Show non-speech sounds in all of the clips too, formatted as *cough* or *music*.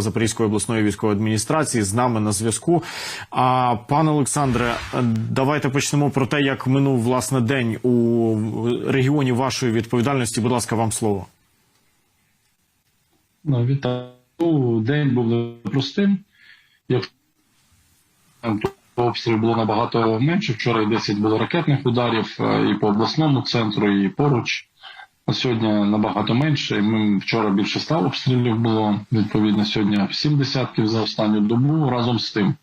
Запорізької обласної військової адміністрації з нами на зв'язку. А пане Олександре, давайте почнемо про те, як минув власне день у регіоні вашої відповідальності. Будь ласка, вам слово. Ну, Вітаю. День був непростим. Як то обстрілів було набагато менше. Вчора і 10 було ракетних ударів е, і по обласному центру, і поруч. Сьогодні набагато менше. Ми вчора більше ста обстрілів було. Відповідно, сьогодні 7 десятків за останню добу. Разом з тим,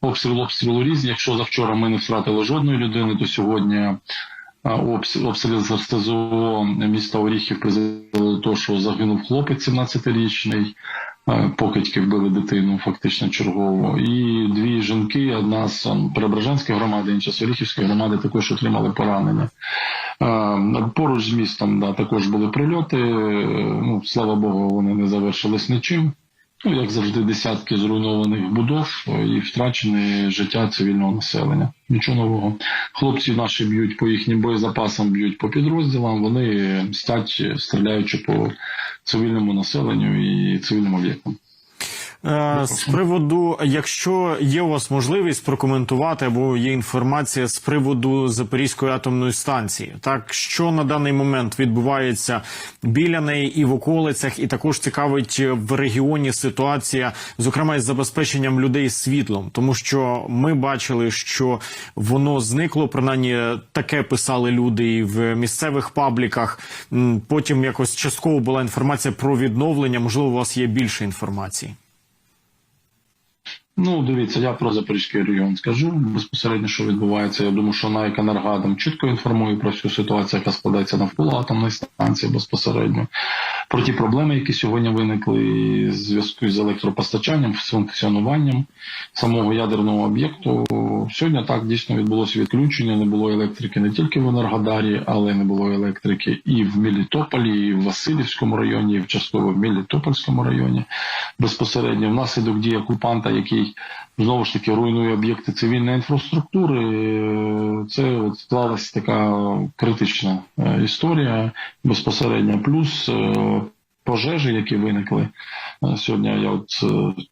обстріл обстрілу різні. Якщо завчора ми не втратили жодної людини, то сьогодні е, обстріл, з РСТЗО міста Оріхів призвели до того, що загинув хлопець 17-річний. Е, Покидьки вбили дитину фактично чергово. І дві жінки, одна з Преображенської громади, інша з Оріхівської громади, також отримали поранення. Е, Поруч з містом да, також були прильоти. Е, Ну, слава Богу, вони не завершились нічим. Ну, як завжди, десятки зруйнованих будов е, і втрачене життя цивільного населення. Нічого нового. Хлопці наші б'ють по їхнім боєзапасам, б'ють по підрозділам. Вони стать стріляючи по цивільному населенню і цивільним об'єктам. Е, З приводу, якщо є у вас можливість прокоментувати або є інформація з приводу Запорізької атомної станції, так що на даний момент відбувається біля неї і в околицях, і також цікавить в регіоні ситуація, зокрема із забезпеченням людей світлом, тому що ми бачили, що воно зникло. Принаймні таке писали люди і в місцевих пабліках. Потім якось частково була інформація про відновлення. Можливо, у вас є більше інформації. Ну, дивіться, я про Запорізький регіон скажу безпосередньо, що відбувається. Я думаю, що НАЙК «Енергоатом» чітко інформує про всю ситуацію, яка складається навколо атомної станції безпосередньо. Про ті проблеми, які сьогодні виникли в зв'язку з електропостачанням, з функціонуванням самого ядерного об'єкту. Сьогодні так дійсно відбулося відключення. Не було електрики не тільки в Енергодарі, але не було електрики і в Мелітополі, і в Васильівському районі, і в частково в Мелітопольському районі. Безпосередньо внаслідок дій окупанта, який знову ж таки руйнує об'єкти цивільної інфраструктури. Це от склалася така критична е, історія безпосередньо. Плюс е, пожежі, які виникли Е, сьогодні. Я от е,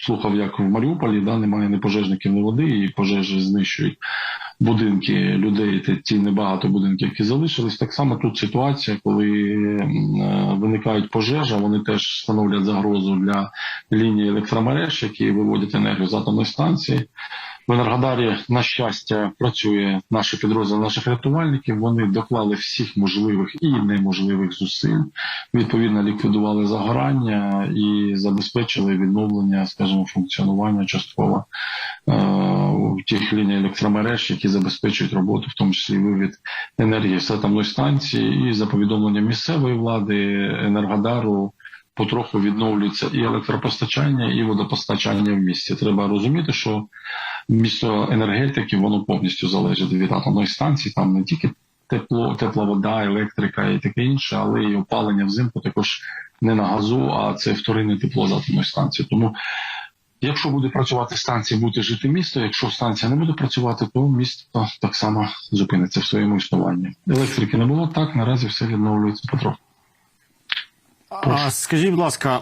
слухав, як в Маріуполі да, немає ні пожежників, ні води, і пожежі знищують будинки людей, ті небагато будинків, які залишились. Так само тут ситуація, коли е, виникають пожежа, вони теж становлять загрозу для лінії електромереж, які виводять енергію з атомної станції. В Енергодарі, на щастя, працює наші підрозділи наших рятувальників. Вони доклали всіх можливих і неможливих зусиль. Відповідно, ліквідували загорання і забезпечили відновлення, скажімо, функціонування частково е, тих ліній електромереж, які забезпечують роботу, в тому числі вивід енергії з атомної станції, і за повідомленням місцевої влади Енергодару. Потроху відновлюється і електропостачання, і водопостачання в місті. Треба розуміти, що місто енергетики воно повністю залежить від атомної станції. Там не тільки тепло, тепла вода, електрика і таке інше, але і опалення взимку також не на газу, а це вторинне тепло з атомної станції. Тому, якщо буде працювати станція, буде жити місто. Якщо станція не буде працювати, то місто так само зупиниться в своєму існуванні. Електрики не було так. Наразі все відновлюється потроху. А скажіть, будь ласка,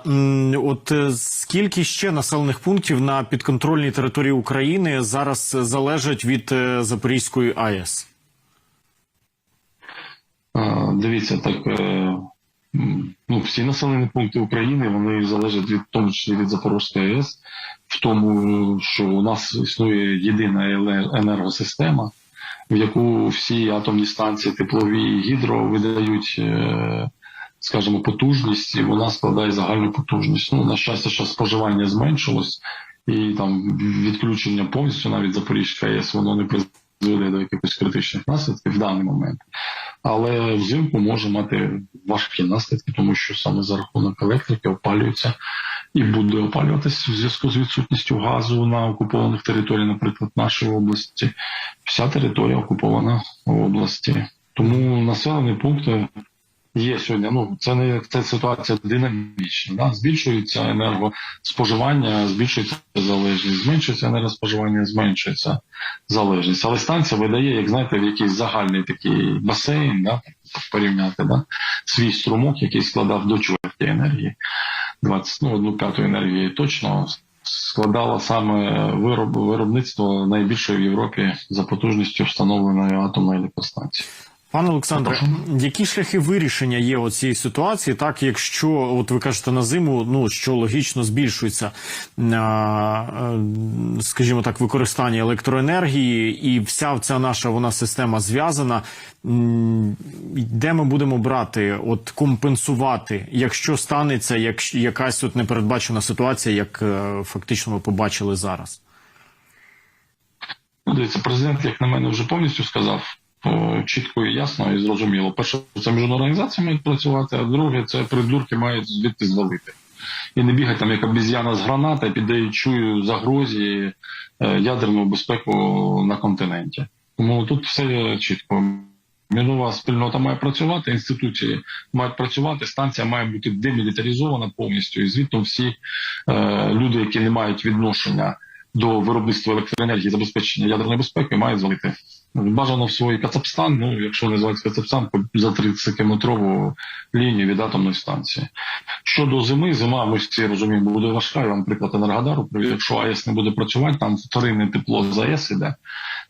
от е, скільки ще населених пунктів на підконтрольній території України зараз залежать від е, Запорізької АЕС? Дивіться, так е, ну, всі населені пункти України вони залежать від тому числі від Запорізької АЕС, в тому, що у нас існує єдина енергосистема, в яку всі атомні станції, теплові гідро видають, скажімо, потужність, і вона складає загальну потужність. Ну, на щастя, що споживання зменшилось, і там відключення повністю навіть Запорізької АЕС, воно не призведе до якихось критичних наслідків в даний момент. Але взимку може мати важкі наслідки, тому що саме за рахунок електрики опалюється і буде опалюватися в зв'язку з відсутністю газу на окупованих територіях, наприклад, нашої області. Вся територія окупована в області. Тому населені пункти є сьогодні. Ну це не це ситуація динамічна. Да? Збільшується енергоспоживання, збільшується залежність, зменшується енергоспоживання, зменшується залежність. Але станція видає, як знаєте, в якийсь загальний такий басейн, да? порівняти да? свій струмок, який складав до чверті енергії. 20, ну, одну п'яту енергії точно складала саме вироб, виробництво найбільшої в Європі за потужністю встановленої атомної електростанції. Пане Олександре, які шляхи вирішення є у цій ситуації, так якщо от ви кажете на зиму, ну що логічно збільшується, е, скажімо так, використання електроенергії, і вся ця наша вона система зв'язана. Де ми будемо брати, от компенсувати, якщо станеться як якась от непередбачена ситуація, як е, фактично ми побачили зараз? Дивіться, президент, як на мене, вже повністю сказав чітко і ясно і зрозуміло. Перше, це міжнародні організації мають працювати, а друге, це придурки мають звідти звалити. І не бігати там як обіз'яна з граната, піддаючи загрозі е, ядерну безпеку на континенті. Тому тут все чітко. Мірова спільнота має працювати, інституції мають працювати, станція має бути демілітаризована повністю. І звідти всі е, люди, які не мають відношення до виробництва електроенергії, забезпечення ядерної безпеки, мають звалити. Бажано в свій Кацапстан, ну якщо звати Кацапстан, за 30 кілометрову лінію від атомної станції. Щодо зими, зима, ми всі розуміємо, буде важка. Я вам приклад Енергодару. Якщо АЕС не буде працювати, там вторинне тепло з АЕС іде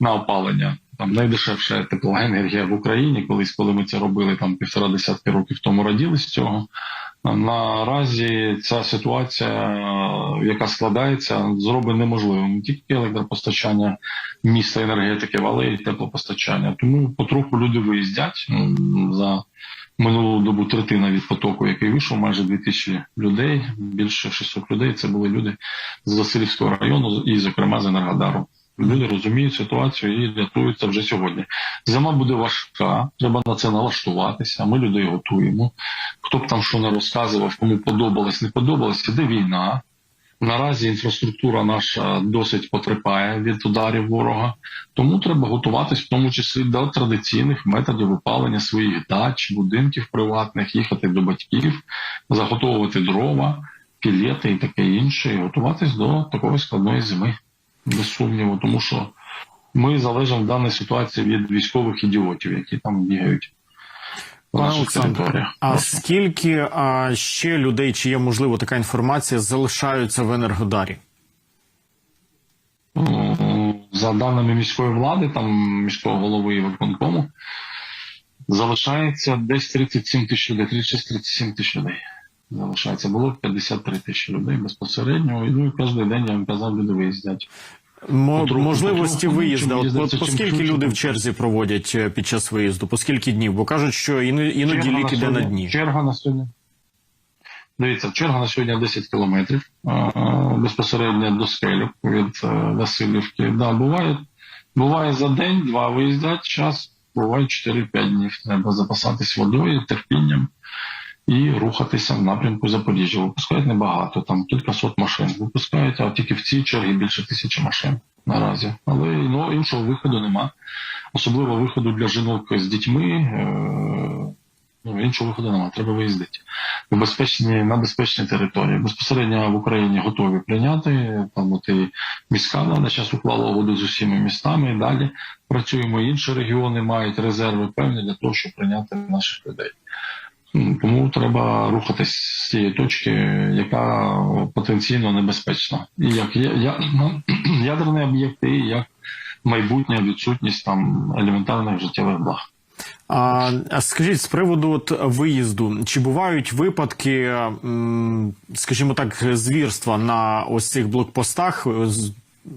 на опалення. Там найдешевша теплова енергія в Україні, колись, коли ми це робили там півтора десятки років тому раділи з цього. Наразі ця ситуація, яка складається, зробить неможливим не тільки електропостачання міста енергетики, але й теплопостачання. Тому потроху люди виїздять Ну, за минулу добу третина від потоку, який вийшов, майже 2000 людей, більше 600 людей. Це були люди з Васильівського району і, зокрема, з Енергодару. Люди розуміють ситуацію і рятуються вже сьогодні. Зима буде важка, треба на це налаштуватися. Ми людей готуємо. Хто б там що не розказував, кому подобалось, не подобалось, іде війна. Наразі інфраструктура наша досить потерпає від ударів ворога, тому треба готуватись, в тому числі до традиційних методів опалення своїх дач, будинків приватних, їхати до батьків, заготовувати дрова, пілети і таке інше, і готуватись до такої складної зими без сумніву, тому що ми залежимо в даній ситуації від військових ідіотів, які там бігають. Пане Олександре, а скільки а, ще людей, чи є можливо така інформація, залишаються в Енергодарі? Ну, За даними міської влади, там міського голови і виконкому, залишається десь 37 тисяч людей, 36-37 тисяч людей. Залишається. Було 53 тисячі людей безпосередньо. І ну, і кожен день, я вам казав, люди виїздять. Можливості виїзду. От, по, скільки люди в черзі проводять е, під час виїзду? По скільки днів? Бо кажуть, що іноді лік іде на дні. Черга на сьогодні. Дивіться, черга на сьогодні 10 кілометрів безпосередньо до скелю від е, Васильівки. Да, буває, буває за день, два виїздять час, буває 4-5 днів. Треба запасатись водою, терпінням і рухатися в напрямку Запоріжжя. Випускають небагато, там кілька сот машин випускають, а тільки в цій чергі більше тисячі машин наразі. Але ну, іншого виходу нема. Особливо виходу для жінок з дітьми. Е- Ну, іншого виходу немає, треба виїздити. В безпечні, на безпечні території. Безпосередньо в Україні готові прийняти. Там от і міська влада зараз уклала угоду з усіма містами і далі працюємо. Інші регіони мають резерви певні для того, щоб прийняти наших людей. Тому треба рухатись з цієї точки, яка потенційно небезпечна. І як ну, *clears throat* ядерні об'єкти, і як майбутня відсутність там елементарних життєвих благ. А, скажіть, з приводу от виїзду, чи бувають випадки, скажімо так, звірства на ось цих блокпостах,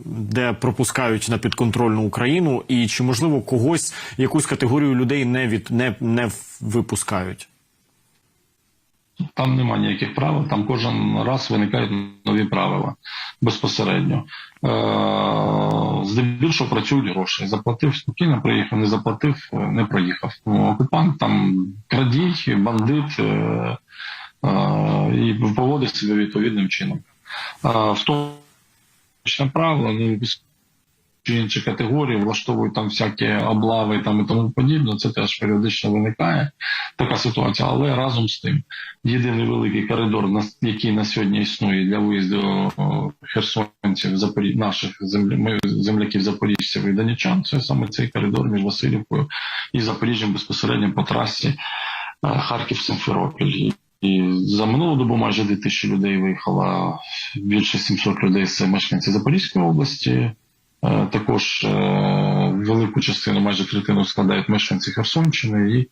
де пропускають на підконтрольну Україну, і чи можливо когось якусь категорію людей не від не, не випускають? Там немає ніяких правил, там кожен раз виникають нові правила безпосередньо. Е, здебільшого працюють гроші. Заплатив спокійно, приїхав, не заплатив, е, не проїхав. Ну, Окупант там крадій, бандит е, і поводить себе відповідним чином. В тому точне правило, ну чи інші категорії влаштовують там всякі облави там і тому подібне. Це теж періодично виникає така ситуація. Але разом з тим, єдиний великий коридор, який на сьогодні існує для виїзду херсонців, Запорі... наших земля... земляків запоріжців і донечан, це саме цей коридор між Васильівкою і Запоріжжям безпосередньо по трасі е, Харків-Симферопіль. І І за минулу добу майже 2 тисячі людей виїхало, більше 700 людей це мешканці Запорізької області. Е, Також е, велику частину, майже третину складають мешканці Херсонщини і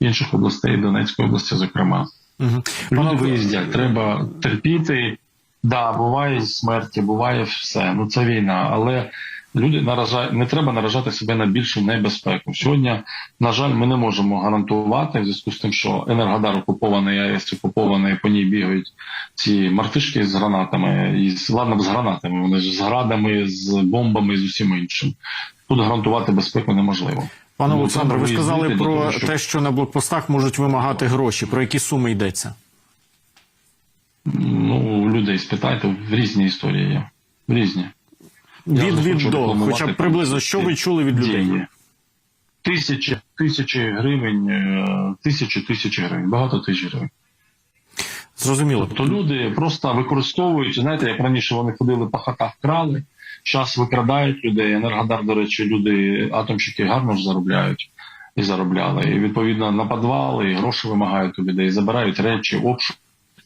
інших областей Донецької області, зокрема. Угу. Люди виїздять, треба терпіти. Да, буває смерті, буває все. Ну це війна, але люди наражають, не треба наражати себе на більшу небезпеку. Сьогодні, на жаль, ми не можемо гарантувати в зв'язку з тим, що Енергодар окупований, АЕС окупований, по ній бігають ці мартишки з гранатами, і ладно, з гранатами, вони ж з градами, з бомбами, з усім іншим. Тут гарантувати безпеку неможливо. Пане Олександре, ви сказали про того, щоб- те, що на блокпостах можуть вимагати гроші. Про які суми йдеться? Ну, людей спитайте, в різні історії є. В різні. Від від до, хоча б приблизно, що ви чули від людей? Тисячі, тисячі гривень, е, тисячі, тисячі гривень, багато тисяч гривень. Зрозуміло. Тобто люди просто використовують, знаєте, як раніше вони ходили по хатах, крали, час викрадають людей. Енергодар, до речі, люди, атомщики гарно ж заробляють і заробляли. І відповідно на підвали, і гроші вимагають у людей, забирають речі, обшук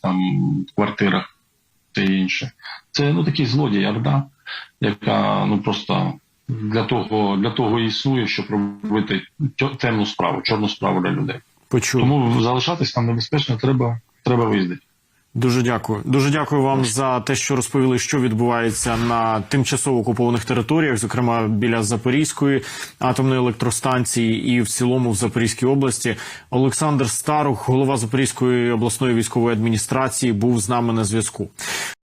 там в квартирах та інше. Це ну такий злодій орда, яка ну просто для того, для того і існує, щоб робити темну справу, чорну справу для людей. Почув. Тому залишатись там небезпечно треба, треба виїздити. Дуже дякую. Дуже дякую вам за те, що розповіли, що відбувається на тимчасово окупованих територіях, зокрема біля Запорізької атомної електростанції і в цілому в Запорізькій області. Олександр Старух, голова Запорізької обласної військової адміністрації, був з нами на зв'язку.